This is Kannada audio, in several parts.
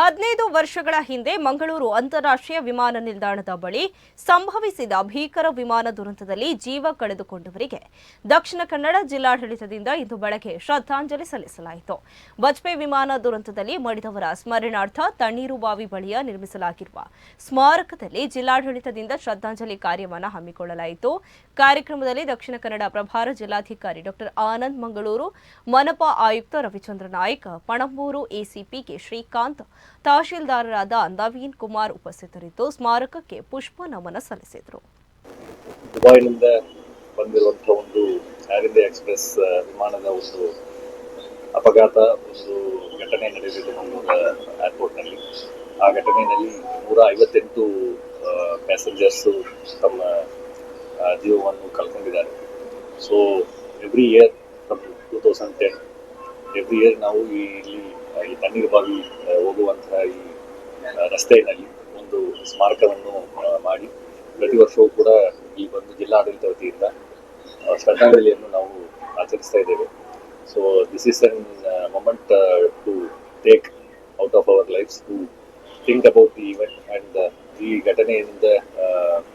ಹದಿನೈದು ವರ್ಷಗಳ ಹಿಂದೆ ಮಂಗಳೂರು ಅಂತಾರಾಷ್ಟ್ರೀಯ ವಿಮಾನ ನಿಲ್ದಾಣದ ಬಳಿ ಸಂಭವಿಸಿದ ಭೀಕರ ವಿಮಾನ ದುರಂತದಲ್ಲಿ ಜೀವ ಕಳೆದುಕೊಂಡವರಿಗೆ ದಕ್ಷಿಣ ಕನ್ನಡ ಜಿಲ್ಲಾಡಳಿತದಿಂದ ಇಂದು ಬೆಳಗ್ಗೆ ಶ್ರದ್ಧಾಂಜಲಿ ಸಲ್ಲಿಸಲಾಯಿತು. ವಾಜಪೇಯಿ ವಿಮಾನ ದುರಂತದಲ್ಲಿ ಮಡಿದವರ ಸ್ಮರಣಾರ್ಥ ತಣ್ಣೀರುಬಾವಿ ಬಳಿಯ ನಿರ್ಮಿಸಲಾಗಿರುವ ಸ್ಮಾರಕದಲ್ಲಿ ಜಿಲ್ಲಾಡಳಿತದಿಂದ ಶ್ರದ್ಧಾಂಜಲಿ ಕಾರ್ಯವನ್ನು ಹಮ್ಮಿಕೊಳ್ಳಲಾಯಿತು. ಕಾರ್ಯಕ್ರಮದಲ್ಲಿ ದಕ್ಷಿಣ ಕನ್ನಡ ಪ್ರಭಾರ ಜಿಲ್ಲಾಧಿಕಾರಿ ಡಾಕ್ಟರ್ ಆನಂದ್ ಮಂಗಳೂರು, ಮನಪಾ ಆಯುಕ್ತ ರವಿಚಂದ್ರ ನಾಯ್ಕ, ಪಣಂಬೂರು ಎಸಿಪಿ ಕೆ ಶ್ರೀಕಾಂತ್ ತಹಶೀಲ್ದಾರರಾದ ನವೀನ್ ಕುಮಾರ್ ಉಪಸ್ಥಿತರಿದ್ದು ಸ್ಮಾರಕಕ್ಕೆ ಪುಷ್ಪ ನಮನ ಸಲ್ಲಿಸಿದರು. ದುಬೈನಿಂದ ಬಂದಿರುವಂತಹ ಒಂದು ಏರ್ ಇಂಡಿಯಾ ಎಕ್ಸ್ಪ್ರೆಸ್ ವಿಮಾನದ ಒಂದು ಅಪಘಾತ, ಒಂದು ಘಟನೆ ನಡೆದಿದೆ ಮಂಗಳೂರು ಏರ್ಪೋರ್ಟ್ನಲ್ಲಿ ಆ ಘಟನೆಯಲ್ಲಿ ನೂರ ಐವತ್ತೆಂಟು ಪ್ಯಾಸೆಂಜರ್ಸ್ ತಮ್ಮ ಜೀವವನ್ನು ಕಳ್ಕೊಂಡಿದ್ದಾರೆ. So every year from two thousand every year ನಾವು ಇಲ್ಲಿ ಈ ತಣ್ಣೀರು ಬಾವಿ ಹೋಗುವಂತಹ ಈ ರಸ್ತೆಯಲ್ಲಿ ಒಂದು ಸ್ಮಾರಕವನ್ನು ಮಾಡಿ ಪ್ರತಿ ವರ್ಷವೂ ಕೂಡ ಈ ಒಂದು ಜಿಲ್ಲಾಡಳಿತ ವತಿಯಿಂದ ಶ್ರದ್ಧಾಂಜಲಿಯನ್ನು ನಾವು ಆಚರಿಸ್ತಾ ಇದ್ದೇವೆ. So this is an moment to take out of our lives to think about the event and ಈ ಘಟನೆಯಿಂದ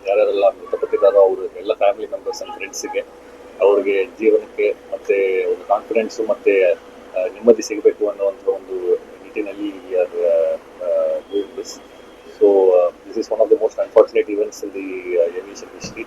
ಯಾರೆಲ್ಲ ಮೃತಪಟ್ಟಿದ್ದಾರೋ ಅವರು ಎಲ್ಲ ಫ್ಯಾಮಿಲಿ ಮೆಂಬರ್ಸ್ ಆ್ಯಂಡ್ ಫ್ರೆಂಡ್ಸಿಗೆ ಅವ್ರಿಗೆ ಜೀವನಕ್ಕೆ ಮತ್ತೆ ಒಂದು ಕಾನ್ಫಿಡೆನ್ಸು ಮತ್ತೆ ನೆಮ್ಮದಿ ಸಿಗಬೇಕು ಅನ್ನುವಂಥ ಒಂದು ನಿಟ್ಟಿನಲ್ಲಿ are doing this so this is one of the most unfortunate events in the aviation history